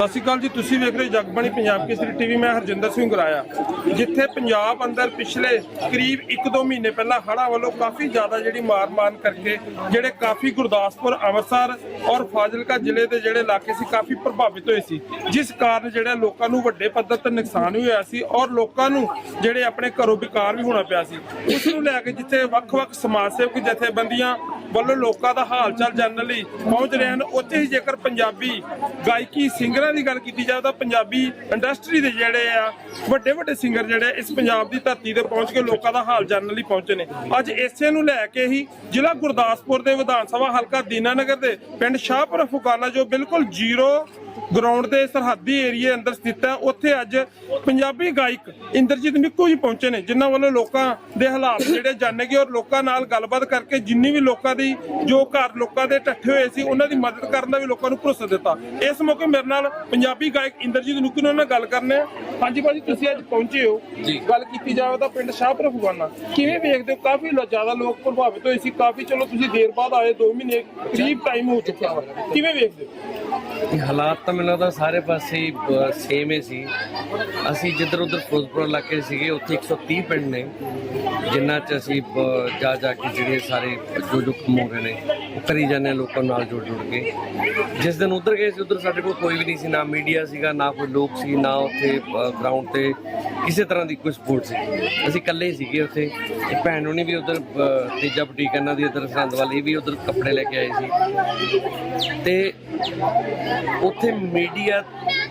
ਸਤਿ ਸ਼੍ਰੀ ਅਕਾਲ ਜੀ, ਤੁਸੀਂ ਵੇਖ ਰਹੇ ਹੋ ਜਗਬਾਣੀ ਪੰਜਾਬ ਕੇਸਰੀ ਟੀਵੀ। ਮੈਂ ਹਰਜਿੰਦਰ ਸਿੰਘ ਗੁਰਾਇਆ। ਜਿੱਥੇ ਪੰਜਾਬ ਅੰਦਰ ਪਿਛਲੇ ਕਰੀਬ 1-2 ਮਹੀਨੇ ਪਹਿਲਾਂ ਹੜ੍ਹਾਂ ਵੱਲੋਂ ਕਾਫੀ ਜ਼ਿਆਦਾ ਜਿਹੜੀ ਮਾਰ-ਮਾਰ ਕਰਕੇ ਜਿਹੜੇ ਕਾਫੀ ਗੁਰਦਾਸਪੁਰ, ਅੰਮ੍ਰਿਤਸਰ ਔਰ ਫਾਜ਼ਿਲਕਾ ਜ਼ਿਲ੍ਹੇ ਦੇ ਜਿਹੜੇ ਇਲਾਕੇ ਸੀ, ਕਾਫੀ ਪ੍ਰਭਾਵਿਤ ਹੋਏ ਸੀ। ਜਿਸ ਕਾਰਨ ਜਿਹੜੇ ਲੋਕਾਂ ਨੂੰ ਵੱਡੇ ਪੱਧਰ ਤੇ ਨੁਕਸਾਨ ਵੀ ਹੋਇਆ ਸੀ ਔਰ ਲੋਕਾਂ ਨੂੰ ਜਿਹੜੇ ਆਪਣੇ ਘਰੋਂ ਬਿਕਾਰ ਵੀ ਹੋਣਾ ਪਿਆ ਸੀ। ਉਸ ਨੂੰ ਲੈ ਕੇ ਜਿੱਥੇ ਵੱਖ-ਵੱਖ ਸਮਾਜ ਸੇਵਕ, ਜਥੇਬੰਦੀਆਂ ਵੱਲੋਂ ਲੋਕਾਂ ਦਾ ਹਾਲ ਚਾਲ ਜਾਣਨ ਲਈ ਪਹੁੰਚ ਰਹੇ ਹਨ। ਉੱਥੇ ਹੀ ਜੇਕਰ ਪੰਜਾਬੀ ਗਾਇਕੀ, ਸਿੰਗਰਾਂ ਦੀ ਗੱਲ ਕੀਤੀ ਜਾਵੇ ਤਾਂ ਪੰਜਾਬੀ ਇੰਡਸਟਰੀ ਦੇ ਜਿਹੜੇ ਆ ਵੱਡੇ ਵੱਡੇ ਸਿੰਗਰ ਜਿਹੜੇ ਇਸ ਪੰਜਾਬ ਦੀ ਧਰਤੀ ਤੇ ਪਹੁੰਚ ਕੇ ਲੋਕਾਂ ਦਾ ਹਾਲ ਜਾਣਨ ਲਈ ਪਹੁੰਚੇ ਨੇ। ਅੱਜ ਇਸੇ ਨੂੰ ਲੈ ਕੇ ਹੀ ਜ਼ਿਲ੍ਹਾ ਗੁਰਦਾਸਪੁਰ ਦੇ ਵਿਧਾਨ ਸਭਾ ਹਲਕਾ ਦੀਨਾਨਗਰ ਦੇ ਪਿੰਡ ਸ਼ਾਹਪੁਰ ਫੁਕਾਨਾ ਜੋ ਬਿਲਕੁਲ ਜ਼ੀਰੋ ਗਰਾਊਂਡ ਦੇ ਸਰਹੱਦੀ ਏਰੀਏ ਅੰਦਰ ਸਥਿਤ ਹੈ। ਉੱਥੇ ਅੱਜ ਪੰਜਾਬੀ ਗਾਇਕ ਇੰਦਰਜੀਤ ਨਿੱਕੂ ਜੀ ਪਹੁੰਚੇ ਨੇ ਜਿਨ੍ਹਾਂ ਵੱਲੋਂ ਲੋਕਾਂ ਦੇ ਹਾਲਾਤ ਜਿਹੜੇ ਜਾਣੇਗੇ ਔਰ ਲੋਕਾਂ ਨਾਲ ਗੱਲਬਾਤ ਕਰਕੇ ਜਿੰਨੀ ਵੀ ਲੋਕਾਂ ਦੀ ਜੋ ਘਰ ਲੋਕਾਂ ਦੇ ਟੱਠੇ ਹੋਏ ਸੀ ਉਹਨਾਂ ਦੀ ਮਦਦ ਕਰਨ ਦਾ ਵੀ ਲੋਕਾਂ ਨੂੰ ਭਰੋਸਾ ਦਿੱਤਾ। ਇਸ ਮੌਕੇ ਮੇਰੇ ਨਾਲ ਪੰਜਾਬੀ ਗਾਇਕ ਇੰਦਰਜੀਤ ਨਿੱਕੂ ਨਾਲ ਗੱਲ ਕਰਨੇ ਆ ਹਾਂਜੀ ਭਾਜੀ ਤੁਸੀਂ ਅੱਜ ਪਹੁੰਚੇ ਹੋ। ਗੱਲ ਕੀਤੀ ਜਾਵੇ ਤਾਂ ਪਿੰਡ ਸ਼ਾਹਪੁਰ ਫੁਗਾਨਾ ਕਿਵੇਂ ਵੇਖਦੇ ਹੋ? ਕਾਫੀ ਜ਼ਿਆਦਾ ਲੋਕ ਪ੍ਰਭਾਵਿਤ ਹੋਏ ਸੀ ਕਾਫੀ ਚਲੋ ਤੁਸੀਂ ਦੇਰ ਬਾਅਦ ਆਏ 2 ਮਹੀਨੇ ਕਰੀਬ ਟਾਈਮ ਹੋ ਚੁੱਕਿਆ ਵਾ। ਕਿਵੇਂ ਵੇਖਦੇ ਹੋ? ਇਹ ਹਾਲਾਤ ਤਾਂ ਮੈਨੂੰ ਲੱਗਦਾ ਸਾਰੇ ਪਾਸੇ ਸੇਮ ਹੀ ਸੀ। ਅਸੀਂ ਜਿੱਧਰ ਉਧਰ ਫਿਰੋਜ਼ਪੁਰ ਇਲਾਕੇ ਸੀਗੇ, ਉੱਥੇ 130 ਪਿੰਡ ਨੇ ਜਿਨ੍ਹਾਂ 'ਚ ਅਸੀਂ ਜਾ ਜਾ ਕੇ ਜਿਹੜੇ ਸਾਰੇ ਜੋ ਜੋ ਕੰਮ ਹੋ ਰਹੇ ਨੇ, ਉਹ ਕਰੀ ਜਾਂਦੇ ਲੋਕਾਂ ਨਾਲ ਜੁੜ ਜੁੜ ਕੇ। ਜਿਸ ਦਿਨ ਉਧਰ ਗਏ ਸੀ, ਉਧਰ ਸਾਡੇ ਕੋਲ ਕੋਈ ਵੀ ਨਹੀਂ ਸੀ, ਨਾ ਮੀਡੀਆ ਸੀਗਾ, ਨਾ ਕੋਈ ਲੋਕ ਸੀ, ਨਾ ਉੱਥੇ ਗਰਾਊਂਡ ਤੇ ਕਿਸੇ ਤਰ੍ਹਾਂ ਦੀ ਕੋਈ ਸਪੋਰਟ ਸੀ। ਅਸੀਂ ਇਕੱਲੇ ਹੀ ਸੀਗੇ ਉੱਥੇ। ਇੱਕ ਭੈਣ ਹੋਣੀ ਵੀ ਉਧਰ ਤੇਜਾ ਬੁਟੀਕ ਇਹਨਾਂ ਦੀ ਉਧਰ ਸਰਹੰਦ ਵਾਲੀ ਵੀ ਉਧਰ ਕੱਪੜੇ ਲੈ ਕੇ ਆਏ ਸੀ। ਤੇ ਉੱਥੇ ਮੀਡੀਆ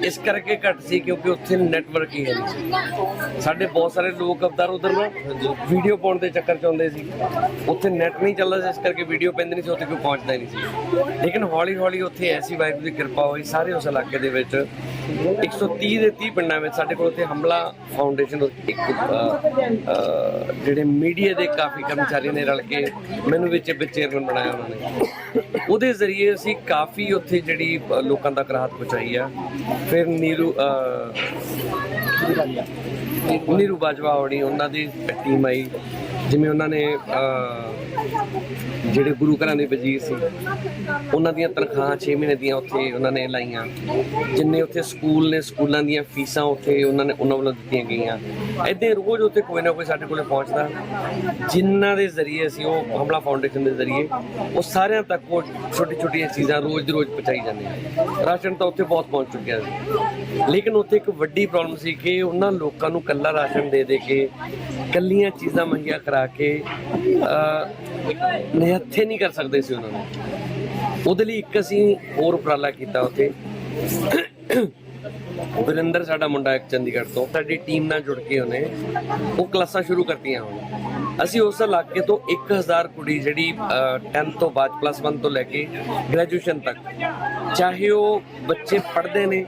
ਇਸ ਕਰਕੇ ਘੱਟ ਸੀ ਕਿਉਂਕਿ ਉੱਥੇ ਨੈਟਵਰਕ ਹੀ ਹੈ ਨਹੀਂ ਸੀ। ਸਾਡੇ ਬਹੁਤ ਸਾਰੇ ਲੋਕ ਅਵਤਾਰ ਉਧਰ ਨਾ ਵੀਡੀਓ ਪਾਉਣ ਦੇ ਚੱਕਰ ਚ ਆਉਂਦੇ ਸੀ। ਉੱਥੇ ਨੈਟ ਨਹੀਂ ਚੱਲਦਾ ਸੀ, ਇਸ ਕਰਕੇ ਵੀਡੀਓ ਪੈਂਦੀ ਨਹੀਂ ਸੀ, ਉੱਥੇ ਕੋਈ ਪਹੁੰਚਦਾ ਨਹੀਂ ਸੀ। ਲੇਕਿਨ ਹੌਲੀ ਹੌਲੀ ਉੱਥੇ ਐਸੀ ਵਾਹਿਗੁਰੂ ਦੀ ਕਿਰਪਾ ਹੋਈ, ਸਾਰੇ ਉਸ ਇਲਾਕੇ ਦੇ ਵਿੱਚ। 130 ਦੇ 30 ਪਿੰਡਾਂ ਵਿੱਚ ਸਾਡੇ ਕੋਲ ਉੱਥੇ ਹਮਲਾ ਫਾਊਂਡੇਸ਼ਨ ਇੱਕ ਜਿਹੜੇ ਮੀਡੀਆ ਦੇ ਕਾਫੀ ਕਰਮਚਾਰੀ ਨੇ ਰਲ ਕੇ ਮੈਨੂੰ ਵਿੱਚ ਵਿੱਚ ਚੇਅਰਮੈਨ ਬਣਾਇਆ ਉਹਨਾਂ ਨੇ। ਉਹਦੇ ਜ਼ਰੀਏ ਅਸੀਂ ਕਾਫੀ ਉੱਥੇ ਜਿਹੜੀ ਲੋਕਾਂ ਤੱਕ ਰਾਹਤ ਪਹੁੰਚਾਈ ਆ। ਫਿਰ ਨੀਰੂ ਨੀਰੂ ਬਾਜਵਾ ਹੋਣੀ ਉਹਨਾਂ ਦੀ ਟੀਮ ਆਈ। ਜਿਵੇਂ ਉਹਨਾਂ ਨੇ ਜਿਹੜੇ ਗੁਰੂ ਘਰਾਂ ਦੇ ਵਜ਼ੀਰ ਸੀ, ਉਹਨਾਂ ਦੀਆਂ ਤਨਖਾਹਾਂ 6 ਮਹੀਨੇ ਦੀਆਂ ਉੱਥੇ ਉਹਨਾਂ ਨੇ ਲਾਈਆਂ। ਜਿੰਨੇ ਉੱਥੇ ਸਕੂਲ ਨੇ, ਸਕੂਲਾਂ ਦੀਆਂ ਫੀਸਾਂ ਉੱਥੇ ਉਹਨਾਂ ਨੇ, ਉਹਨਾਂ ਵੱਲੋਂ ਦਿੱਤੀਆਂ ਗਈਆਂ। ਏਦਾਂ ਰੋਜ਼ ਉੱਥੇ ਕੋਈ ਨਾ ਕੋਈ ਸਾਡੇ ਕੋਲੇ ਪਹੁੰਚਦਾ। ਜਿਨ੍ਹਾਂ ਦੇ ਜ਼ਰੀਏ ਅਸੀਂ ਉਹ ਹਮਲਾ ਫਾਊਂਡੇਸ਼ਨ ਦੇ ਜ਼ਰੀਏ, ਉਹ ਸਾਰਿਆਂ ਤੱਕ ਉਹ ਛੋਟੀ ਛੋਟੀਆਂ ਚੀਜ਼ਾਂ ਰੋਜ਼ ਦੀ ਰੋਜ਼ ਪਹੁੰਚਾਈ ਜਾਂਦੀਆਂ ਰਾਸ਼ਨ ਤਾਂ ਉੱਥੇ ਬਹੁਤ ਪਹੁੰਚ ਚੁੱਕਿਆ ਸੀ। ਲੇਕਿਨ ਉੱਥੇ ਇੱਕ ਵੱਡੀ ਪ੍ਰੋਬਲਮ ਸੀ ਕਿ ਉਹਨਾਂ ਲੋਕਾਂ ਨੂੰ ਕੱਲਾ ਰਾਸ਼ਨ ਦੇ ਦੇ ਕੇ ਕੱਲੀਆਂ ਚੀਜ਼ਾਂ ਮੁਹੱਈਆ ਕਰਾ ਕੇ ਨਿਹੱਥੇ ਨਹੀਂ ਕਰ ਸਕਦੇ ਸੀ ਉਹਨਾਂ ਨੂੰ। ਉਹਦੇ ਲਈ ਇੱਕ ਅਸੀਂ ਹੋਰ ਉਪਰਾਲਾ ਕੀਤਾ ਉੱਥੇ। ਵਰਿੰਦਰ, ਸਾਡਾ ਮੁੰਡਾ ਇੱਕ ਚੰਡੀਗੜ੍ਹ ਤੋਂ, ਸਾਡੀ ਟੀਮ ਨਾਲ ਜੁੜ ਕੇ ਉਹਨੇ ਉਹ ਕਲਾਸਾਂ ਸ਼ੁਰੂ ਕਰਤੀਆਂ ਹੁਣ। ਅਸੀਂ ਉਸ ਇਲਾਕੇ ਤੋਂ 1000 ਕੁੜੀ ਜਿਹੜੀ 10th ਤੋਂ ਬਾਅਦ ਪਲੱਸ 1 ਤੋਂ ਲੈ ਕੇ ਗ੍ਰੈਜੂਏਸ਼ਨ ਤੱਕ, ਚਾਹੇ ਉਹ ਬੱਚੇ ਪੜ੍ਹਦੇ ਨੇ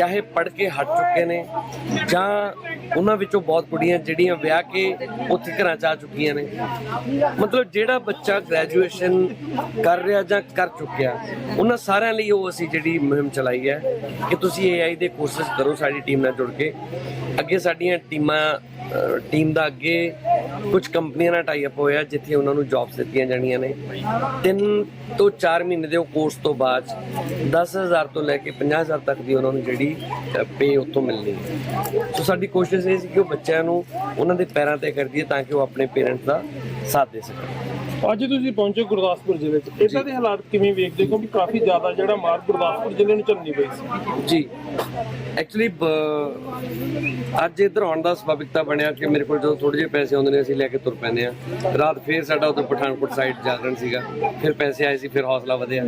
ਚਾਹੇ ਪੜ੍ਹ ਕੇ ਹਟ ਚੁੱਕੇ ਨੇ ਜਾਂ ਉਹਨਾਂ ਵਿੱਚੋਂ ਬਹੁਤ ਕੁੜੀਆਂ ਜਿਹੜੀਆਂ ਵਿਆਹ ਕੇ ਉੱਥੇ ਘਰਾਂ ਚ ਆ ਚੁੱਕੀਆਂ ਨੇ। ਮਤਲਬ ਜਿਹੜਾ ਬੱਚਾ ਗ੍ਰੈਜੂਏਸ਼ਨ ਕਰ ਰਿਹਾ ਜਾਂ ਕਰ ਚੁੱਕਿਆ, ਉਹਨਾਂ ਸਾਰਿਆਂ ਲਈ ਉਹ ਅਸੀਂ ਜਿਹੜੀ ਮੁਹਿੰਮ ਚਲਾਈ ਹੈ ਕਿ ਤੁਸੀਂ AI ਦੇ ਕੋਰਸਸ ਕਰੋ ਸਾਡੀ ਟੀਮ ਨਾਲ ਜੁੜ ਕੇ। ਅੱਗੇ ਸਾਡੀਆਂ ਟੀਮਾਂ ਟੀਮ ਦਾ ਅੱਗੇ ਕੁਝ ਕੰਪਨੀਆਂ ਨਾਲ ਟਾਈ ਅਪ ਹੋਇਆ ਜਿੱਥੇ ਉਹਨਾਂ ਨੂੰ ਜੌਬਸ ਦਿੱਤੀਆਂ ਜਾਣੀਆਂ ਨੇ। 3 ਤੋਂ 4 ਮਹੀਨੇ ਦੇ ਉਹ ਕੋਰਸ ਤੋਂ ਬਾਅਦ 10000 ਤੋਂ ਲੈ ਕੇ 50000 ਤੱਕ ਦੀ ਉਹਨਾਂ ਨੂੰ ਜਿਹੜੀ ਪੇ ਉੱਥੋਂ ਮਿਲਣੀ ਹੈ। ਸੋ ਸਾਡੀ ਕੋਸ਼ਿਸ਼ ਇਹ ਸੀ ਕਿ ਉਹ ਬੱਚਿਆਂ ਨੂੰ ਉਹਨਾਂ ਦੇ ਪੈਰਾਂ ਤੇ ਕਰ ਦਈਏ ਤਾਂ ਕਿ ਉਹ ਆਪਣੇ ਪੇਰੈਂਟਸ ਦਾ ਸਾਥ ਦੇ ਸਕਣ। ਅੱਜ ਤੁਸੀਂ ਪਹੁੰਚੇ ਗੁਰਦਾਸਪੁਰ ਜ਼ਿਲ੍ਹੇ 'ਚ। ਇੱਦਾਂ ਦੇ ਹਾਲਾਤ ਕਿਵੇਂ ਵੇਖਦੇ ਹੋ? ਕਿਉਂਕਿ ਕਾਫੀ ਜ਼ਿਆਦਾ ਜਿਹੜਾ ਮਾਰ ਗੁਰਦਾਸਪੁਰ ਜ਼ਿਲ੍ਹੇ ਨੂੰ ਝੱਲਣੀ ਪਈ ਸੀ। ਜੀ। ਐਕਚੁਅਲੀ ਅੱਜ ਇੱਧਰ ਆਉਣ ਦਾ ਸੁਭਾਵਿਕਤਾ ਬਣਿਆ ਕਿ ਮੇਰੇ ਕੋਲ ਜਦੋਂ ਥੋੜੇ ਜਿਹੇ ਪੈਸੇ ਆਉਂਦੇ ਨੇ, ਅਸੀਂ ਲੈ ਕੇ ਤੁਰ ਪੈਂਦੇ ਆ ਰਾਤ ਫੇਰ ਸਾਡਾ ਉੱਧਰ ਪਠਾਨਕੋਟ ਸਾਈਡ ਜਾਗਰਣ ਸੀਗਾ। ਫਿਰ ਪੈਸੇ ਆਏ ਸੀ, ਫਿਰ ਹੌਸਲਾ ਵਧਿਆ।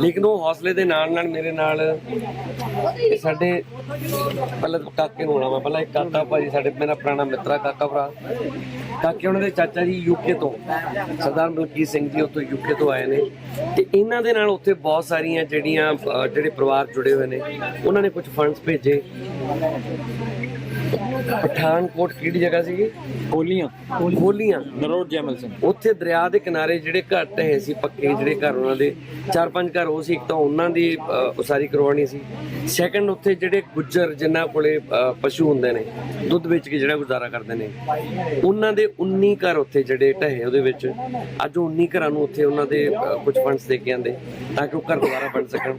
ਲੇਕਿਨ ਉਹ ਹੌਸਲੇ ਦੇ ਨਾਲ ਨਾਲ ਮੇਰੇ ਨਾਲ ਸਾਡੇ ਪਹਿਲਾਂ ਤਾਂ ਕਾਕੇ ਹੋਣਾ ਵਾ, ਪਹਿਲਾਂ ਇੱਕ ਕਾਕਾ ਭਾਜੀ ਸਾਡੇ, ਮੇਰਾ ਪੁਰਾਣਾ ਮਿੱਤਰਾ ਕਾਕਾ ਭਰਾ। ਕਾਕੇ ਉਹਨਾਂ ਦੇ ਚਾਚਾ ਜੀ ਯੂਕੇ ਤੋਂ, ਸਰਦਾਰ ਮਲਕੀਤ ਸਿੰਘ ਜੀ ਉੱਥੋਂ ਯੂਕੇ ਤੋਂ ਆਏ ਨੇ। ਤੇ ਇਹਨਾਂ ਦੇ ਨਾਲ ਉੱਥੇ ਬਹੁਤ ਸਾਰੀਆਂ ਜਿਹੜੀਆਂ ਜਿਹੜੇ ਪਰਿਵਾਰ ਜੁੜੇ ਹੋਏ ਨੇ, ਉਹਨਾਂ ਨੇ ਕੁਝ ਫੰਡਸ ਭੇਜੇ ਪਠਾਨਕੋਟ ਕਿਹੜੀ ਜਗ੍ਹਾ ਸੀਗੀ? ਹੋਲੀਆਂ ਹੋਲੀਆਂ ਨਰੋਡ ਜੈਮਲ ਸਿੰਘ। ਉੱਥੇ ਦਰਿਆ ਦੇ ਕਿਨਾਰੇ ਜਿਹੜੇ ਘਰ ਢਹੇ ਸੀ ਪੱਕੇ ਜਿਹੜੇ ਘਰ ਉਹਨਾਂ ਦੇ ਚਾਰ ਪੰਜ ਘਰ ਉਹ ਸੀ ਇੱਕ ਤਾਂ ਉਹਨਾਂ ਦੀ ਉਸਾਰੀ ਕਰਵਾਉਣੀ ਸੀ। ਸੈਕੰਡ ਉੱਥੇ ਜਿਹੜੇ ਗੁੱਜਰ ਜਿਨ੍ਹਾਂ ਕੋਲੇ ਪਸ਼ੂ ਹੁੰਦੇ ਨੇ ਦੁੱਧ ਵੇਚ ਕੇ ਜਿਹੜਾ ਗੁਜ਼ਾਰਾ ਕਰਦੇ ਨੇ ਉਹਨਾਂ ਦੇ 19 ਘਰ ਉੱਥੇ ਜਿਹੜੇ ਢਹੇ ਉਹਦੇ ਵਿੱਚ। ਅੱਜ ਉਹ 19 ਘਰਾਂ ਨੂੰ ਉੱਥੇ ਉਹਨਾਂ ਦੇ ਕੁਝ ਫੰਡਸ ਦੇ ਕੇ ਆਂਦੇ ਤਾਂ ਕਿ ਉਹ ਘਰ ਦੁਬਾਰਾ ਬਣ ਸਕਣ।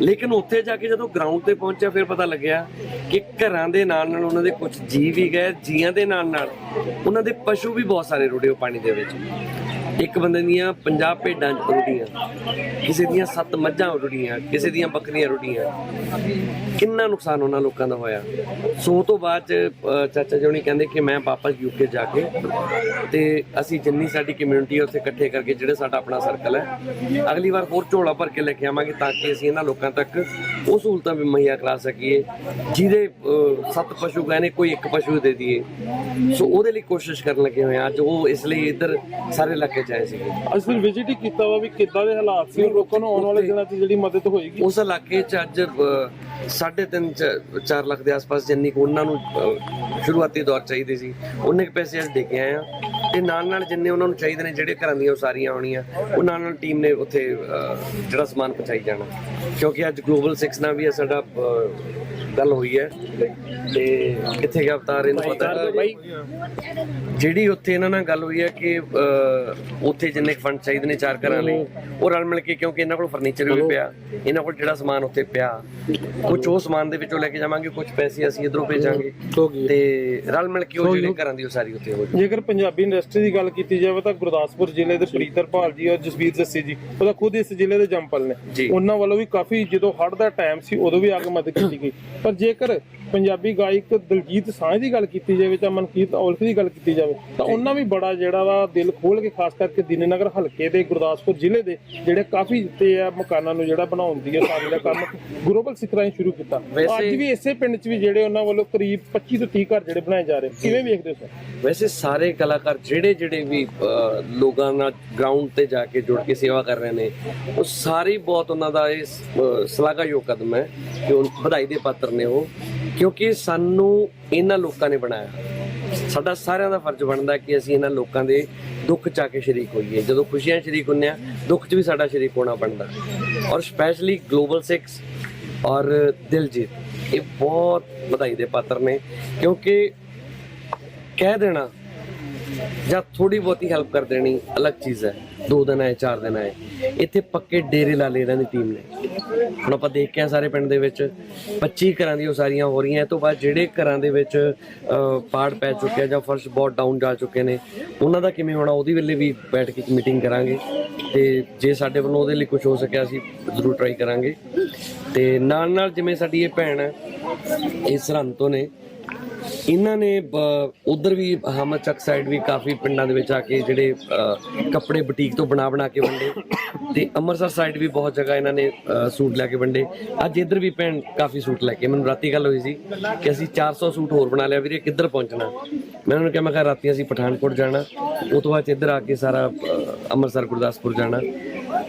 ਲੇਕਿਨ ਉੱਥੇ ਜਾ ਕੇ ਜਦੋਂ ਗਰਾਊਂਡ ਤੇ ਪਹੁੰਚਿਆ, ਫਿਰ ਪਤਾ ਲੱਗਿਆ ਕਿ ਘਰਾਂ ਦੇ ਨਾਲ ਨਾਲ ਉਹਨਾਂ ਦੇ ਕੁਝ ਜੀ ਵੀ ਗਏ, ਜੀਆਂ ਦੇ ਨਾਲ ਨਾਲ ਉਹਨਾਂ ਦੇ ਪਸ਼ੂ ਵੀ ਬਹੁਤ ਸਾਰੇ ਰੁੜੇ ਪਾਣੀ ਦੇ ਵਿੱਚ। ਇੱਕ ਬੰਦੇ ਦੀਆਂ 50 ਭੇਡਾਂ ਰੁੜੀਆਂ ਕਿਸੇ ਦੀਆਂ 7 ਮੱਝਾਂ ਰੁੜੀਆਂ ਕਿਸੇ ਦੀਆਂ ਬੱਕਰੀਆਂ ਰੁੜੀਆਂ ਕਿੰਨਾ ਨੁਕਸਾਨ ਉਹਨਾਂ ਲੋਕਾਂ ਦਾ ਹੋਇਆ? ਸੋ ਉਹ ਤੋਂ ਬਾਅਦ ਚ, ਚਾਚਾ ਜੀ ਕਹਿੰਦੇ ਕਿ ਮੈਂ ਵਾਪਸ ਯੂਕੇ ਜਾ ਕੇ ਤੇ ਅਸੀਂ ਜਿੰਨੀ ਸਾਡੀ ਕਮਿਊਨਿਟੀ ਹੈ ਉੱਥੇ ਇਕੱਠੇ ਕਰਕੇ ਜਿਹੜੇ ਸਾਡਾ ਆਪਣਾ ਸਰਕਲ ਹੈ ਅਗਲੀ ਵਾਰ ਹੋਰ ਝੋਲਾ ਭਰ ਕੇ ਲੈ ਕੇ ਆਵਾਂਗੇ ਤਾਂ ਕਿ ਅਸੀਂ ਇਹਨਾਂ ਲੋਕਾਂ ਤੱਕ ਉਹ ਸਹੂਲਤਾਂ ਵੀ ਮੁਹੱਈਆ ਕਰਾ ਸਕੀਏ ਜਿਹਦੇ ਸੱਤ ਪਸ਼ੂ ਗਏ ਨੇ ਕੋਈ ਇੱਕ ਪਸ਼ੂ ਦੇ ਦਈਏ। ਸੋ ਉਹਦੇ ਲਈ ਕੋਸ਼ਿਸ਼ ਕਰਨ ਲੱਗੇ ਹੋਏ ਆ ਅੱਜ ਉਹ ਇਸ ਲਈ ਇੱਧਰ ਸਾਰੇ ਇਲਾਕੇ ਚ ਆਏ ਸੀਗੇ ਅਸੀਂ ਵਿਜ਼ਿਟ ਹੀ ਕੀਤਾ ਵਾ ਵੀ ਕਿੱਦਾਂ ਦੇ ਹਾਲਾਤ ਸੀ ਲੋਕਾਂ ਨੂੰ ਆਉਣ ਵਾਲੇ ਦਿਨਾਂ 'ਚ ਜਿਹੜੀ ਮਦਦ ਹੋਏਗੀ। ਉਸ ਇਲਾਕੇ ਚ ਅੱਜ ਅਹ, ਸਾਢੇ ਤਿੰਨ 4 ਲੱਖ ਦੇ ਆਸ-ਪਾਸ ਜਿੰਨੀ ਕੁ ਉਹਨਾਂ ਨੂੰ ਸ਼ੁਰੂਆਤੀ ਦੌਰ ਚਾਹੀਦੀ ਸੀ ਉਹਨੇ ਕੁ ਪੈਸੇ ਅੱਜ ਦੇ ਕੇ ਆਏ ਆ। ਤੇ ਨਾਲ ਨਾਲ ਜਿੰਨੇ ਉਹਨਾਂ ਨੂੰ ਚਾਹੀਦੇ ਨੇ ਜਿਹੜੇ ਘਰਾਂ ਦੀਆਂ ਉਸਾਰੀਆਂ ਆਉਣੀਆਂ ਉਹ ਨਾਲ ਨਾਲ ਟੀਮ ਨੇ ਉੱਥੇ ਜਿਹੜਾ ਸਮਾਨ ਪਹੁੰਚਾਈ ਜਾਣਾ। ਕਿਉਂਕਿ ਅੱਜ ਗਲੋਬਲ 6 ਨਾਲ ਵੀ ਸਾਡਾ ਗੱਲ ਹੋਈ ਹੈ ਤੇ ਕਿੱਥੇ ਗਿਆ ਅਵਤਾਰ ਇਹਨੂੰ ਪਤਾ ਜਿਹੜੀ ਉੱਥੇ ਇਹਨਾਂ ਨਾਲ ਗੱਲ ਹੋਈ ਹੈ ਕਿ ਉੱਥੇ ਜਿੰਨੇ ਫੰਡ ਚਾਹੀਦੇ ਨੇ ਚਾਰ ਘਰਾਂ ਲਈ ਉਹ ਰਲ ਮਿਲ ਕੇ ਕਿਉਂਕਿ ਇਹਨਾਂ ਕੋਲ ਫਰਨੀਚਰ ਵੀ ਪਿਆ ਇਹਨਾਂ ਕੋਲ ਜਿਹੜਾ ਸਮਾਨ ਉੱਥੇ ਪਿਆ ਕੁਝ ਉਹ ਸਮਾਨ ਦੇ ਵਿੱਚੋਂ ਲੈ ਕੇ ਜਾਵਾਂਗੇ ਕੁਝ ਪੈਸੇ ਅਸੀਂ ਇਧਰੋਂ ਭੇਜਾਂਗੇ ਤੇ ਰਲ ਮਿਲ ਕੇ ਉਹ ਜਿਹੜੇ ਘਰਾਂ ਦੀ ਉਸਾਰੀ ਉੱਥੇ ਹੋ ਜੇਕਰ ਪੰਜਾਬੀ ਇੰਡਸਟਰੀ ਦੀ ਗੱਲ ਕੀਤੀ ਜਾਵੇ ਤਾਂ ਗੁਰਦਾਸਪੁਰ ਜ਼ਿਲ੍ਹੇ ਦੇ ਪ੍ਰੀਤਰਪਾਲ ਜੀ ਔਰ ਜਸਵੀਰ ਜੱਸੀ ਜੀ ਉਹਦਾ ਖੁਦ ਇਸ ਜ਼ਿਲ੍ਹੇ ਦੇ ਜੰਪਲ ਨੇ। ਉਹਨਾਂ ਵੱਲੋਂ ਵੀ ਕਾਫੀ ਜਦੋਂ ਹੜ੍ਹ ਦਾ ਟਾਈਮ ਸੀ ਉਦੋਂ ਵੀ ਆ ਕੇ ਮਦਦ ਕੀਤੀ ਗਈ। ਪਰ ਜੇਕਰ ਪੰਜਾਬੀ ਗਾਇਕ ਦਲਜੀਤ ਸਾਂਝ ਦੀ ਗੱਲ ਕੀਤੀ ਜਾਵੇ ਜਾਂ ਮਨਕੀਰਤ ਔਲਖ ਦੀ ਗੱਲ ਕੀਤੀ ਜਾਵੇ ਤਾਂ ਉਹਨਾਂ ਵੀ ਬੜਾ ਜਿਹੜਾ ਵਾ ਦਿਲ ਖੋਲ ਕੇ ਖਾਸ ਕਰਕੇ ਦੀਨਨਗਰ ਹਲਕੇ ਦੇ ਗੁਰਦਾਸਪੁਰ ਜ਼ਿਲ੍ਹੇ ਦੇ ਜਿਹੜੇ ਕਾਫੀ ਦਿੱਤੇ ਆ ਮਕਾਨਾਂ ਨੂੰ ਜਿਹੜਾ ਬਣਾਉਣ ਦੀ ਹੈ ਸਾਰੀ ਦਾ ਕੰਮ ਗਲੋਬਲ ਸਿਖਰਾਂ ਹੀ ਸ਼ੁਰੂ ਕੀਤਾ। ਅੱਜ ਵੀ ਇਸੇ ਪਿੰਡ 'ਚ ਵੀ ਜਿਹੜੇ ਉਹਨਾਂ ਵੱਲੋਂ ਕਰੀਬ 25 ਤੋਂ 30 ਘਰ ਜਿਹੜੇ ਬਣਾਏ ਜਾ ਰਹੇ ਕਿਵੇਂ ਵੇਖਦੇ ਹੋ ਵੈਸੇ ਸਾਰੇ ਕਲਾਕਾਰ ਜਿਹੜੇ ਜਿਹੜੇ ਵੀ ਲੋਕਾਂ ਨਾਲ ਗਰਾਊਂਡ ਤੇ ਜਾ ਕੇ ਜੁੜ ਕੇ ਸੇਵਾ ਕਰ ਰਹੇ ਨੇ ਉਹ ਸਾਰੇ ਬਹੁਤ ਉਹਨਾਂ ਦਾ ਇਹ ਸ਼ਲਾਘਾਯੋਗ ਕਦਮ ਹੈ ਕਿ ਉਹ ਵਧਾਈ ਦੇ ਪਾਤਰ ਨੇ ਉਹ। ਕਿਉਂਕਿ ਸਾਨੂੰ ਇਹਨਾਂ ਲੋਕਾਂ ਨੇ ਬਣਾਇਆ। ਸਾਡਾ ਸਾਰਿਆਂ ਦਾ ਫਰਜ਼ ਬਣਦਾ ਕਿ ਅਸੀਂ ਇਹਨਾਂ ਲੋਕਾਂ ਦੇ ਦੁੱਖ ਚ ਆ ਕੇ ਸ਼ਰੀਕ ਹੋਈਏ। ਜਦੋਂ ਖੁਸ਼ੀਆਂ 'ਚ ਸ਼ਰੀਕ ਹੁੰਦੇ ਆ, ਦੁੱਖ 'ਚ ਵੀ ਸਾਡਾ ਸ਼ਰੀਕ ਹੋਣਾ ਬਣਦਾ। ਔਰ ਸਪੈਸ਼ਲੀ ਗਲੋਬਲ 6 ਔਰ ਦਿਲਜੀਤ, ਇਹ ਬਹੁਤ ਵਧਾਈ ਦੇ ਪਾਤਰ ਨੇ। ਕਿਉਂਕਿ ਕਹਿ ਦੇਣਾ ਜਾਂ ਥੋੜੀ ਬਹੁਤੀ ਹੈਲਪ ਕਰ ਦੇਣੀ ਅਲੱਗ ਚੀਜ਼ ਹੈ। ਦੋ ਦਿਨ ਆਏ, ਚਾਰ ਦਿਨ ਆਏ। ਇੱਥੇ ਪੱਕੇ ਡੇਰੇ ਲਾ ਲਏ ਇਹਨਾਂ ਦੀ ਟੀਮ ਨੇ। ਹੁਣ ਆਪਾਂ ਦੇਖ ਕੇ ਆ ਸਾਰੇ ਪਿੰਡ ਦੇ ਵਿੱਚ। 25 ਘਰਾਂ ਦੀ ਉਸਾਰੀਆਂ ਹੋ ਰਹੀਆਂ। ਇਹ ਤੋਂ ਬਾਅਦ ਜਿਹੜੇ ਘਰਾਂ ਦੇ ਵਿੱਚ ਪਾੜ ਪੈ ਚੁੱਕਿਆ ਜਾਂ ਫਰਸ਼ ਬਹੁਤ ਡਾਊਨ ਜਾ ਚੁੱਕੇ ਨੇ, ਉਹਨਾਂ ਦਾ ਕਿਵੇਂ ਹੋਣਾ, ਉਹਦੀ ਵੇਲੇ ਵੀ ਬੈਠ ਕੇ ਇੱਕ ਮੀਟਿੰਗ ਕਰਾਂਗੇ। ਤੇ ਜੇ ਸਾਡੇ ਵੱਲੋਂ ਉਹਦੇ ਲਈ ਕੁਝ ਹੋ ਸਕਿਆ, ਅਸੀਂ ਜ਼ਰੂਰ ਟਰਾਈ ਕਰਾਂਗੇ। ਤੇ ਨਾਲ ਨਾਲ ਜਿਵੇਂ ਸਾਡੀ ਇਹ ਭੈਣ ਹੈ, ਇਹ ਸਰਹੰਦ ਤੋਂ ਨੇ ਇਹਨਾਂ ਨੇ ਉਧਰ ਵੀ ਹਮਦ ਚੱਕ ਸਾਈਡ ਵੀ ਕਾਫੀ ਪਿੰਡਾਂ ਦੇ ਵਿੱਚ ਆ ਕੇ ਜਿਹੜੇ ਕੱਪੜੇ ਬੁਟੀਕ ਤੋਂ ਬਣਾ ਬਣਾ ਕੇ ਵੰਡੇ। ਤੇ ਅੰਮ੍ਰਿਤਸਰ ਸਾਈਡ ਵੀ ਬਹੁਤ ਜਗ੍ਹਾ ਇਹਨਾਂ ਨੇ ਸੂਟ ਲੈ ਕੇ ਵੰਡੇ। ਅੱਜ ਇੱਧਰ ਵੀ ਭੈਣ ਕਾਫੀ ਸੂਟ ਲੈ ਕੇ ਮੈਨੂੰ ਰਾਤੀ ਗੱਲ ਹੋਈ ਸੀ ਕਿ ਅਸੀਂ 400 ਸੂਟ ਹੋਰ ਬਣਾ ਲਿਆ। ਵੀਰੇ, ਕਿੱਧਰ ਪਹੁੰਚਣਾ? ਮੈਂ ਉਹਨਾਂ ਨੂੰ ਕਿਹਾ, ਮੈਂ ਕਿਹਾ, ਰਾਤੀ ਅਸੀਂ ਪਠਾਨਕੋਟ ਜਾਣਾ। ਉਹ ਤੋਂ ਬਾਅਦ ਇੱਧਰ ਆ ਕੇ ਸਾਰਾ ਅੰਮ੍ਰਿਤਸਰ, ਗੁਰਦਾਸਪੁਰ ਜਾਣਾ।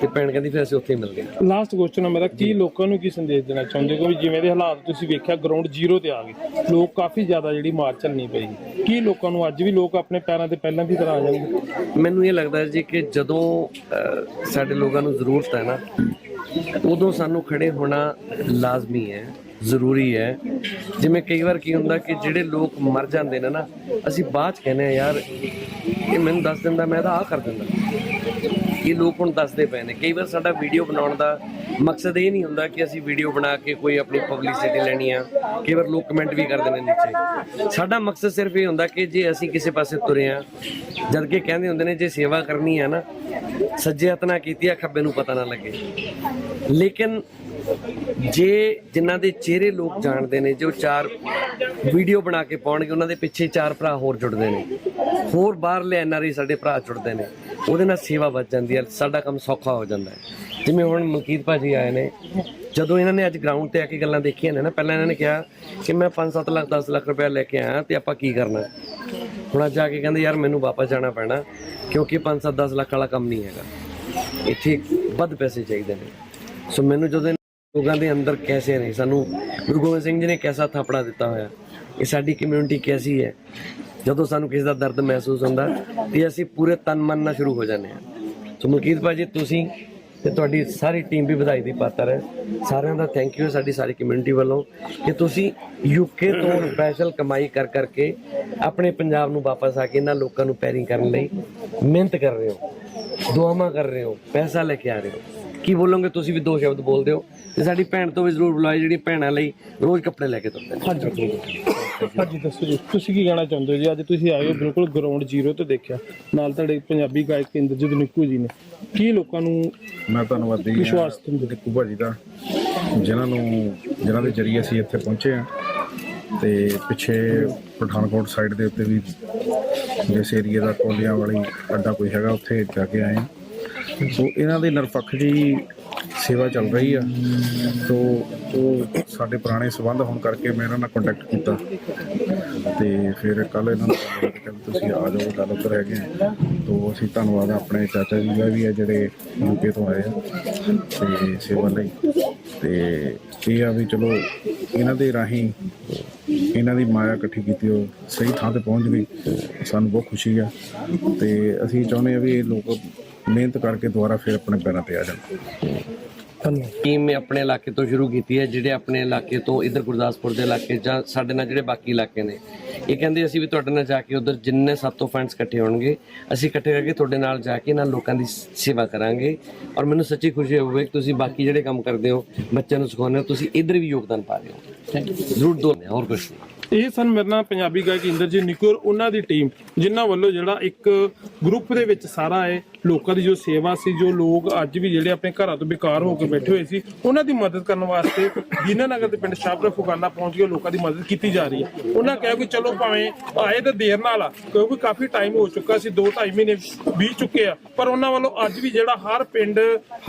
ਤੇ ਭੈਣ ਕਹਿੰਦੀ ਫਿਰ ਅਸੀਂ ਉੱਥੇ ਹੀ ਮਿਲਦੇ ਹਾਂ। ਲਾਸਟ ਕੁਐਸਚਨ ਹੈ ਮੇਰਾ ਕੀ ਲੋਕਾਂ ਨੂੰ ਕੀ ਸੰਦੇਸ਼ ਦੇਣਾ ਚਾਹੁੰਦੇ ਹੋ? ਕਿ ਜਿਵੇਂ ਦੇ ਹਾਲਾਤ ਤੁਸੀਂ ਵੇਖਿਆ ਗਰਾਊਂਡ ਜ਼ੀਰੋ ਤੇ ਆ ਗਏ। ਲੋਕ ਕਾਫੀ ਜ਼ਿਆਦਾ ਜਿਹੜੀ ਮਾਰ ਚੱਲਣੀ ਪਈ। ਕੀ ਲੋਕਾਂ ਨੂੰ ਅੱਜ ਵੀ ਲੋਕ ਆਪਣੇ ਪੈਰਾਂ ਤੇ ਪਹਿਲਾਂ ਦੀ ਤਰ੍ਹਾਂ ਆ ਜਾਣਗੇ? ਮੈਨੂੰ ਇਹ ਲੱਗਦਾ ਜੀ ਕਿ ਜਦੋਂ ਸਾਡੇ ਲੋਕਾਂ ਨੂੰ ਜ਼ਰੂਰਤ ਹੈ ਨਾ ਉਦੋਂ ਸਾਨੂੰ ਖੜੇ ਹੋਣਾ ਲਾਜ਼ਮੀ ਹੈ ਜ਼ਰੂਰੀ ਹੈ। ਜਿਵੇਂ ਕਈ ਵਾਰ ਕੀ ਹੁੰਦਾ ਕਿ ਜਿਹੜੇ ਲੋਕ ਮਰ ਜਾਂਦੇ ਨੇ ਨਾ ਅਸੀਂ ਬਾਅਦ ਚ ਕਹਿੰਦੇ ਆ ਯਾਰ ਇਹ ਮੈਨੂੰ ਦੱਸ ਦਿੰਦਾ, ਮੈਂ ਤਾਂ ਆਹ ਕਰ ਦਿੰਦਾ। ਇਹ ਲੋਕ ਹੁਣ ਦੱਸਦੇ ਪਏ ਨੇ। ਕਈ ਵਾਰ ਸਾਡਾ ਵੀਡੀਓ ਬਣਾਉਣ ਦਾ ਮਕਸਦ ਇਹ ਨਹੀਂ ਹੁੰਦਾ ਕਿ ਅਸੀਂ ਵੀਡੀਓ ਬਣਾ ਕੇ ਕੋਈ ਆਪਣੀ ਪਬਲਿਸਿਟੀ ਲੈਣੀ ਆ। ਕਈ ਵਾਰ ਲੋਕ ਕਮੈਂਟ ਵੀ ਕਰਦੇ ਨੇ ਨੀਚੇ। ਸਾਡਾ ਮਕਸਦ ਸਿਰਫ ਇਹ ਹੁੰਦਾ ਕਿ ਜੇ ਅਸੀਂ ਕਿਸੇ ਪਾਸੇ ਤੁਰੇ ਆ, ਜਦ ਕਿ ਕਹਿੰਦੇ ਹੁੰਦੇ ਨੇ, ਜੇ ਸੇਵਾ ਕਰਨੀ ਆ ਨਾ, ਸੱਜੇ ਹੱਥ ਨਾਲ ਕੀਤੀ ਆ, ਖੱਬੇ ਨੂੰ ਪਤਾ ਨਾ ਲੱਗੇ। ਲੇਕਿਨ ਜੇ ਜਿਨ੍ਹਾਂ ਦੇ ਚਿਹਰੇ ਲੋਕ ਜਾਣਦੇ ਨੇ, ਜੋ ਚਾਰ ਵੀਡੀਓ ਬਣਾ ਕੇ ਪਾਉਣਗੇ, ਉਹਨਾਂ ਦੇ ਪਿੱਛੇ ਚਾਰ ਭਰਾ ਹੋਰ ਜੁੜਦੇ ਨੇ। ਹੋਰ ਬਾਹਰਲੇ ਐਨਆਰਆਈ ਸਾਡੇ ਭਰਾ ਜੁੜਦੇ ਨੇ, ਉਹਦੇ ਨਾਲ ਸੇਵਾ ਵੱਧ ਜਾਂਦੀ ਹੈ, ਸਾਡਾ ਕੰਮ ਸੌਖਾ ਹੋ ਜਾਂਦਾ ਹੈ। ਜਿਵੇਂ ਹੁਣ ਮਲਕੀਤ ਭਾਜੀ ਆਏ ਨੇ, ਜਦੋਂ ਇਹਨਾਂ ਨੇ ਅੱਜ ਗਰਾਊਂਡ ਤੇ ਆ ਕੇ ਗੱਲਾਂ ਦੇਖੀਆਂ ਨੇ ਨਾ, ਪਹਿਲਾਂ ਇਹਨਾਂ ਨੇ ਕਿਹਾ ਕਿ ਮੈਂ 5-7 ਲੱਖ 10 ਲੱਖ ਰੁਪਏ ਲੈ ਕੇ ਆਇਆ ਤੇ ਆਪਾਂ ਕੀ ਕਰਨਾ? ਹੁਣ ਅੱਜ ਆ ਕੇ ਕਹਿੰਦੇ, ਯਾਰ, ਮੈਨੂੰ ਵਾਪਸ ਜਾਣਾ ਪੈਣਾ, ਕਿਉਂਕਿ 5-7 10 ਲੱਖ ਵਾਲਾ ਕੰਮ ਨਹੀਂ ਹੈਗਾ। ਇੱਥੇ ਵੱਧ ਪੈਸੇ ਚਾਹੀਦੇ ਨੇ। ਸੋ ਮੈਨੂੰ ਜਦੋਂ ਇਹਨਾਂ ਲੋਕਾਂ ਦੇ ਅੰਦਰ ਕੈਸੇ ਨੇ, ਸਾਨੂੰ ਗੁਰੂ ਗੋਬਿੰਦ ਸਿੰਘ ਜੀ ਨੇ ਕੈਸਾ ਥਾਪੜਾ ਦਿੱਤਾ ਹੋਇਆ, ਇਹ ਸਾਡੀ ਕਮਿਊਨਿਟੀ ਕੈਸੀ ਹੈ? ਜਦੋਂ ਸਾਨੂੰ ਕਿਸੇ ਦਾ ਦਰਦ ਮਹਿਸੂਸ ਹੁੰਦਾ, ਤੇ ਅਸੀਂ ਪੂਰੇ ਤਨ ਮਨ ਨਾਲ ਸ਼ੁਰੂ ਹੋ ਜਾਂਦੇ ਹਾਂ। ਸੋ ਮਲਕੀਤ ਭਾਜੀ ਤੁਸੀਂ ਤੇ ਤੁਹਾਡੀ ਸਾਰੀ ਟੀਮ ਵੀ ਵਧਾਈ ਦੀ ਪਾਤਰ ਹੈ। ਸਾਰਿਆਂ ਦਾ ਥੈਂਕ ਯੂ ਸਾਡੀ ਸਾਰੀ ਕਮਿਊਨਿਟੀ ਵੱਲੋਂ। ਕਿ ਤੁਸੀਂ ਯੂਕੇ ਤੋਂ ਸਪੈਸ਼ਲ ਕਮਾਈ ਕਰ ਕਰਕੇ ਆਪਣੇ ਪੰਜਾਬ ਨੂੰ ਵਾਪਸ ਆ ਕੇ ਇਹਨਾਂ ਲੋਕਾਂ ਨੂੰ ਪੈਰਿੰਗ ਕਰਨ ਲਈ ਮਿਹਨਤ ਕਰ ਰਹੇ ਹੋ, ਦੁਆਵਾਂ ਕਰ ਰਹੇ ਹੋ, ਪੈਸਾ ਲੈ ਕੇ ਆ ਰਹੇ ਹੋ। ਕੀ ਬੋਲੋਗੇ ਤੁਸੀਂ ਵੀ ਦੋ ਸ਼ਬਦ ਬੋਲਦੇ ਹੋ? ਤੇ ਸਾਡੀ ਭੈਣ ਤੋਂ ਵੀ ਜ਼ਰੂਰ ਬੁਲਾਏ ਜਿਹੜੀ ਭੈਣਾਂ ਲਈ ਰੋਜ਼ ਕੱਪੜੇ ਲੈ ਕੇ ਤੁਰਦੇ ਨੇ। ਹਾਂਜੀ। ਹਾਂਜੀ ਦੱਸੋ ਜੀ ਤੁਸੀਂ ਕੀ ਕਹਿਣਾ ਚਾਹੁੰਦੇ ਹੋ ਜੀ ਅੱਜ ਤੁਸੀਂ ਆਏ ਹੋ ਬਿਲਕੁਲ ਗਰਾਊਂਡ ਜ਼ੀਰੋ ਤੋਂ ਦੇਖਿਆ ਨਾਲ ਤੁਹਾਡੇ ਪੰਜਾਬੀ ਗਾਇਕ ਇੰਦਰਜੀਤ ਨਿੱਕੂ ਜੀ ਨੇ ਕੀ ਲੋਕਾਂ ਨੂੰ ਮੈਂ ਧੰਨਵਾਦੀ ਹਾਂ ਵਿਸ਼ਵਾਸ ਦਿੰਦੇ। ਨਿੱਕੂ ਭਾਜੀ ਦਾ ਜਿਨ੍ਹਾਂ ਨੂੰ ਜਿਨ੍ਹਾਂ ਦੇ ਜਰੀਏ ਅਸੀਂ ਇੱਥੇ ਪਹੁੰਚੇ ਆ ਤੇ ਪਿੱਛੇ ਪਠਾਨਕੋਟ ਸਾਈਡ ਦੇ ਉੱਤੇ ਵੀ ਜਿਸ ਏਰੀਏ ਦਾ ਕੋਲੀਆਂ ਵਾਲੀ ਅੱਡਾ ਕੋਈ ਹੈਗਾ ਉੱਥੇ ਜਾ ਕੇ ਆਏ ਹਾਂ। ਸੋ ਇਹਨਾਂ ਦੇ ਨਿਰਪੱਖ ਜੀ ਸੇਵਾ ਚੱਲ ਰਹੀ ਆ। ਸੋ ਉਹ ਸਾਡੇ ਪੁਰਾਣੇ ਸਬੰਧ ਹੋਣ ਕਰਕੇ ਮੈਂ ਇਹਨਾਂ ਨਾਲ ਕੰਟੈਕਟ ਕੀਤਾ। ਤੇ ਫਿਰ ਕੱਲ ਇਹਨਾਂ ਨੂੰ ਕਹਿੰਦੇ ਤੁਸੀਂ ਆ ਜਾਓ ਗੱਲ ਉੱਧਰ ਹੈਗੇ ਆ। ਤੋਂ ਅਸੀਂ ਧੰਨਵਾਦ ਆਪਣੇ ਚਾਚਾ ਜੀ ਦਾ ਵੀ ਆ ਜਿਹੜੇ ਯੂਕੇ ਤੋਂ ਆਏ ਆ ਤੇ ਸੇਵਾ ਲਈ। ਤੇ ਇਹ ਆ ਵੀ ਚਲੋ ਇਹਨਾਂ ਦੇ ਰਾਹੀਂ ਇਹਨਾਂ ਦੀ ਮਾਇਆ ਇਕੱਠੀ ਕੀਤੀ ਉਹ ਸਹੀ ਥਾਂ ਤੇ ਪਹੁੰਚ ਗਈ। ਸਾਨੂੰ ਬਹੁਤ ਖੁਸ਼ੀ ਆ। ਤੇ ਅਸੀਂ ਚਾਹੁੰਦੇ ਆ ਵੀ ਇਹ ਲੋਕ ਮਿਹਨਤ ਕਰਕੇ ਦੁਬਾਰਾ ਫਿਰ ਆਪਣੇ ਪੈਰਾਂ ਤੇ ਆ ਜਾਣ। ਧੰਨਵਾਦ। ਟੀਮ ਨੇ ਆਪਣੇ ਇਲਾਕੇ ਤੋਂ ਸ਼ੁਰੂ ਕੀਤੀ ਹੈ ਜਿਹੜੇ ਆਪਣੇ ਇਲਾਕੇ ਤੋਂ ਇਧਰ ਗੁਰਦਾਸਪੁਰ ਦੇ ਇਲਾਕੇ ਜਾਂ ਸਾਡੇ ਨਾਲ ਜਿਹੜੇ ਬਾਕੀ ਇਲਾਕੇ ਨੇ। ਇਹ ਕਹਿੰਦੇ ਅਸੀਂ ਵੀ ਤੁਹਾਡੇ ਨਾਲ ਜਾ ਕੇ ਉਧਰ ਜਿੰਨੇ ਸਭ ਤੋਂ ਫੰਡਸ ਇਕੱਠੇ ਹੋਣਗੇ ਅਸੀਂ ਇਕੱਠੇ ਕਰਕੇ ਤੁਹਾਡੇ ਨਾਲ ਜਾ ਕੇ ਇਹਨਾਂ ਲੋਕਾਂ ਦੀ ਸੇਵਾ ਕਰਾਂਗੇ। ਔਰ ਮੈਨੂੰ ਸੱਚੀ ਖੁਸ਼ੀ ਹੋਵੇ ਕਿ ਤੁਸੀਂ ਬਾਕੀ ਜਿਹੜੇ ਕੰਮ ਕਰਦੇ ਹੋ ਬੱਚਿਆਂ ਨੂੰ ਸਿਖਾਉਂਦੇ ਹੋ ਤੁਸੀਂ ਇਧਰ ਵੀ ਯੋਗਦਾਨ ਪਾ ਰਹੇ ਹੋ। ਥੈਂਕ ਯੂ ਜ਼ਰੂਰ ਦੋ ਹੋਰ ਕੁਝ ਨਹੀਂ। ਇਹ ਸਨ ਮੇਰੇ ਨਾਲ ਪੰਜਾਬੀ ਗਾਇਕ ਇੰਦਰਜੀਤ ਨਿੱਕੂ ਔਰ ਉਹਨਾਂ ਦੀ ਟੀਮ ਜਿਨ੍ਹਾਂ ਵੱਲੋਂ ਜਿਹੜਾ ਇੱਕ ਗਰੁੱਪ ਦੇ ਵਿੱਚ ਸਾਰਾ ਹੈ ਲੋਕਾਂ ਦੀ ਜੋ ਸੇਵਾ ਸੀ, ਜੋ ਲੋਕ ਅੱਜ ਵੀ ਜਿਹੜੇ ਆਪਣੇ ਘਰਾਂ ਤੋਂ ਬੇਕਾਰ ਹੋ ਕੇ ਬੈਠੇ ਹੋਏ ਸੀ, ਉਹਨਾਂ ਦੀ ਮਦਦ ਕਰਨ ਵਾਸਤੇ ਦੀਨਾਨਗਰ ਦੇ ਪਿੰਡ ਸ਼ਾਹਪੁਰ ਫੁਕਾਨਾ ਪਹੁੰਚ ਕੇ ਲੋਕਾਂ ਦੀ ਮਦਦ ਕੀਤੀ ਜਾ ਰਹੀ ਹੈ। ਉਹਨਾਂ ਕਿਹਾ ਕਿ ਚਲੋ ਭਾਵੇਂ ਆਏ ਤਾਂ ਦੇਰ ਨਾਲ ਆ, ਕਿਉਂਕਿ ਕਾਫੀ ਟਾਈਮ ਹੋ ਚੁੱਕਾ ਸੀ 2.5 ਮਹੀਨੇ ਬੀਤ ਚੁੱਕੇ ਆ, ਪਰ ਉਹਨਾਂ ਵੱਲੋਂ ਅੱਜ ਵੀ ਜਿਹੜਾ ਹਰ ਪਿੰਡ,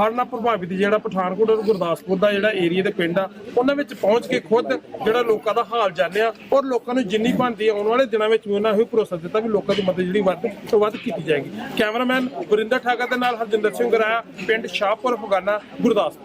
ਹਰ ਨਾਲ ਪ੍ਰਭਾਵਿਤ ਜਿਹੜਾ ਪਠਾਨਕੋਟ ਔਰ ਗੁਰਦਾਸਪੁਰ ਦਾ ਜਿਹੜਾ ਏਰੀਆ ਦੇ ਪਿੰਡ ਆ, ਉਹਨਾਂ ਵਿੱਚ ਪਹੁੰਚ ਕੇ ਖੁਦ ਜਿਹੜਾ ਲੋਕਾਂ ਦਾ ਹਾਲ ਜਾਣਿਆ ਔਰ ਲੋਕਾਂ ਨੂੰ ਜਿੰਨੀ ਬਣਦੀ ਆਉਣ ਵਾਲੇ ਦਿਨਾਂ ਵਿੱਚ ਵੀ ਉਹਨਾਂ ਇਹ ਭਰੋਸਾ ਦਿੱਤਾ ਵੀ ਲੋਕਾਂ ਦੀ ਮਦਦ ਜਿਹੜੀ ਵੱਧ ਤੋਂ ਵੱਧ ਕੀਤੀ ਜਾਏਗੀ। ਕੈਮਰਾਮੈਨ ਗੁਰਿੰਦਰ ਠਾਕਰ ਦੇ ਨਾਲ ਹਰਜਿੰਦਰ ਸਿੰਘ ਗਰਾਇਆ ਪਿੰਡ ਸ਼ਾਹਪੁਰ ਫਗਾਨਾ ਗੁਰਦਾਸਪੁਰ।